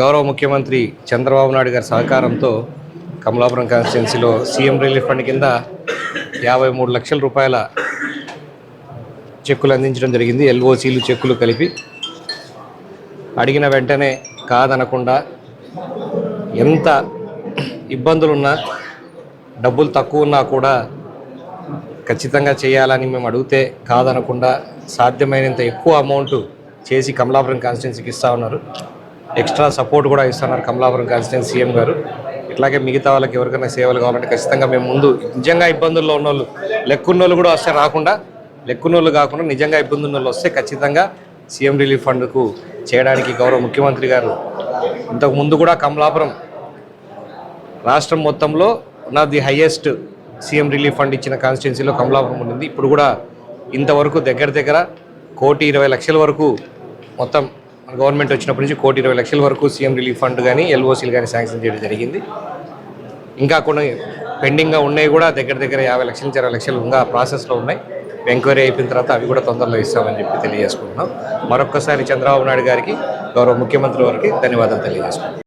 గౌరవ ముఖ్యమంత్రి చంద్రబాబు నాయుడు గారి సహకారంతో కమలాపురం కాన్స్టిట్యున్సీలో సీఎం రిలీఫ్ ఫండ్ కింద యాభై మూడు లక్షల రూపాయల చెక్కులు అందించడం జరిగింది. ఎల్ఓసీలు చెక్కులు కలిపి అడిగిన వెంటనే కాదనకుండా ఎంత ఇబ్బందులున్నా డబ్బులు తక్కువ ఉన్నా కూడా ఖచ్చితంగా చేయాలని మేము అడిగితే కాదనకుండా సాధ్యమైనంత ఎక్కువ అమౌంట్ చేసి కమలాపురం కాన్స్టిట్యున్సీకి ఇస్తా ఉన్నారు. ఎక్స్ట్రా సపోర్ట్ కూడా ఇస్తున్నారు కమలాపురం కాన్స్టిట్యున్సీ సీఎం గారు. ఇట్లాగే మిగతా వాళ్ళకి ఎవరికైనా సేవలు కావాలంటే ఖచ్చితంగా మేము ముందు నిజంగా ఇబ్బందుల్లో ఉన్న వాళ్ళు లెక్కున్నోళ్ళు కూడా వస్తే రాకుండా లెక్కున్నోళ్ళు కాకుండా నిజంగా ఇబ్బంది ఉన్న వాళ్ళు వస్తే ఖచ్చితంగా సీఎం రిలీఫ్ ఫండ్కు చేయడానికి గౌరవ ముఖ్యమంత్రి గారు ఇంతకు ముందు కూడా కమలాపురం రాష్ట్రం మొత్తంలో one of the highest CM relief fund ఇచ్చిన కాన్స్టిట్యున్సీలో కమలాపురం ఉండింది ఇప్పుడు కూడా ఇంతవరకు దగ్గర దగ్గర కోటి ఇరవై లక్షల వరకు మొత్తం గవర్నమెంట్ వచ్చినప్పటి నుంచి కోటి ఇరవై లక్షల వరకు సీఎం రిలీఫ్ ఫండ్ కానీ ఎల్ఓసీలు కానీ శాంక్షన్ చేయడం జరిగింది. ఇంకా కొన్ని పెండింగ్గా ఉన్నాయి కూడా దగ్గర దగ్గర యాభై లక్షల నుంచి అరవై లక్షలు ఇంకా ప్రాసెస్లో ఉన్నాయి. ఎంక్వైరీ అయిపోయిన తర్వాత అవి కూడా తొందరలో ఇస్తామని చెప్పి తెలియజేసుకుంటున్నాం. మరొక్కసారి చంద్రబాబు నాయుడు గారికి గౌరవ ముఖ్యమంత్రి వారికి ధన్యవాదాలు తెలియజేసుకుంటున్నాం.